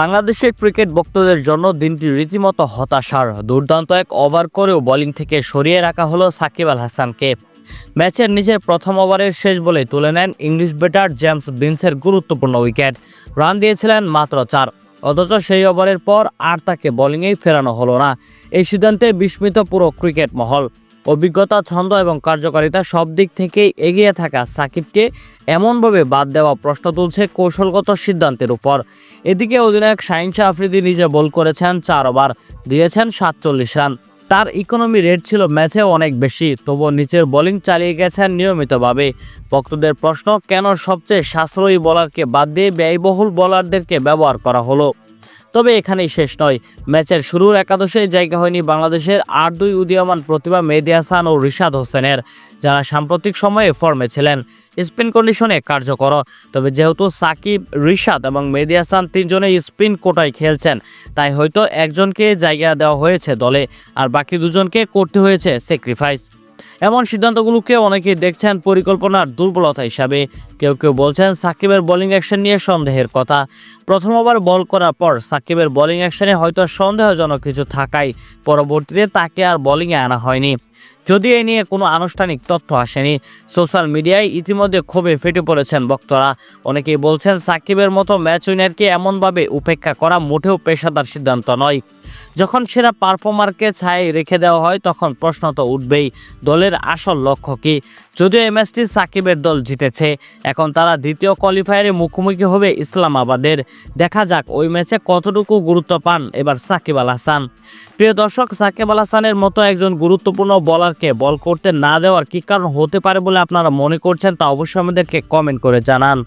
বাংলাদেশের ক্রিকেট ভক্তদের জন্য দিনটি রীতিমতো হতাশার। দুর্দান্ত এক ওভার করেও বোলিং থেকে সরিয়ে রাখা হলো সাকিব আল হাসানকে। ম্যাচের নিজের প্রথম ওভারের শেষ বলে তুলে নেন ইংলিশ ব্যাটার জেমস বিন্সের গুরুত্বপূর্ণ উইকেট। রান দিয়েছিলেন মাত্র চার, অথচ সেই ওভারের পর আর তাকে বোলিংয়েই ফেরানো হলো না। এই সিদ্ধান্তে বিস্মিত পুরো ক্রিকেট মহল। অভিজ্ঞতা, ছন্দ এবং কার্যকারিতা সব দিক থেকেই এগিয়ে থাকা সাকিবকে এমনভাবে বাদ দেওয়া প্রশ্ন তুলছে কৌশলগত সিদ্ধান্তের উপর। এদিকে অধিনায়ক শাহিন শাহ আফ্রিদি নিজে বল করেছেন চার ওভার, দিয়েছেন সাতচল্লিশ রান। তার ইকোনমি রেট ছিল ম্যাচে অনেক বেশি, তবুও নিচের বোলিং চালিয়ে গেছেন নিয়মিতভাবে। ভক্তদের প্রশ্ন, কেন সবচেয়ে সাশ্রয়ী বোলারকে বাদ দিয়ে ব্যয়বহুল বোলারদেরকে ব্যবহার করা হলো? তবে এখানেই শেষ নয়। ম্যাচের শুরুর একাদশে জায়গা হয়নি বাংলাদেশের আর দুই উদীয়মান প্রতিভা মেহেদি হাসান ও রিশাদ হোসেনের, যারা সাম্প্রতিক সময়ে ফর্মে ছিলেন। স্পিন কন্ডিশনে কার্যকর। তবে যেহেতু সাকিব, রিশাদ এবং মেহেদি হাসান তিনজনেই স্পিন কোটায় খেলছেন, তাই হয়তো একজনকে জায়গা দেওয়া হয়েছে দলে, আর বাকি দুজনকে করতে হয়েছে স্যাক্রিফাইস। এমন সিদ্ধান্তগুলোকে অনেকে দেখছেন পরিকল্পনার দুর্বলতা হিসাবে। কেউ কেউ বলছেন সাকিবের বোলিং অ্যাকশন নিয়ে সন্দেহের কথা। প্রথম ওভার বল করার পর সাকিবের বোলিং অ্যাকশনে হয়তো সন্দেহজনক কিছু থাকায় পরবর্তীতে তাকে আর বোলিংয়ে আনা হয়নি। যদি এ নিয়ে কোনো আনুষ্ঠানিক তথ্য আসেনি, সোশ্যাল মিডিয়ায় ইতিমধ্যে ক্ষোভে ফেটে পড়েছেন বক্তরা। অনেকেই বলছেন সাকিবের মতো ম্যাচ উইনারকে এমনভাবে উপেক্ষা করা মোটেও পেশাদার সিদ্ধান্ত নয়। যখন সেরা পারফর্মারকে ছায় রেখে দেওয়া হয়, তখন প্রশ্ন তো উঠবেই, দলের আসল লক্ষ্য কী? যদিও এই ম্যাচটি সাকিবের দল জিতেছে, এখন তারা দ্বিতীয় কোয়ালিফায়ারে মুখোমুখি হবে ইসলামাবাদের। দেখা যাক ওই ম্যাচে কতটুকু গুরুত্ব পান এবার সাকিব আল হাসান। প্রিয় দর্শক, সাকিব আল হাসানের মতো একজন গুরুত্বপূর্ণ বলারকে বল করতে না দেওয়ার কী কারণ হতে পারে বলে আপনারা মনে করছেন তা অবশ্যই আমাদেরকে কমেন্ট করে জানান।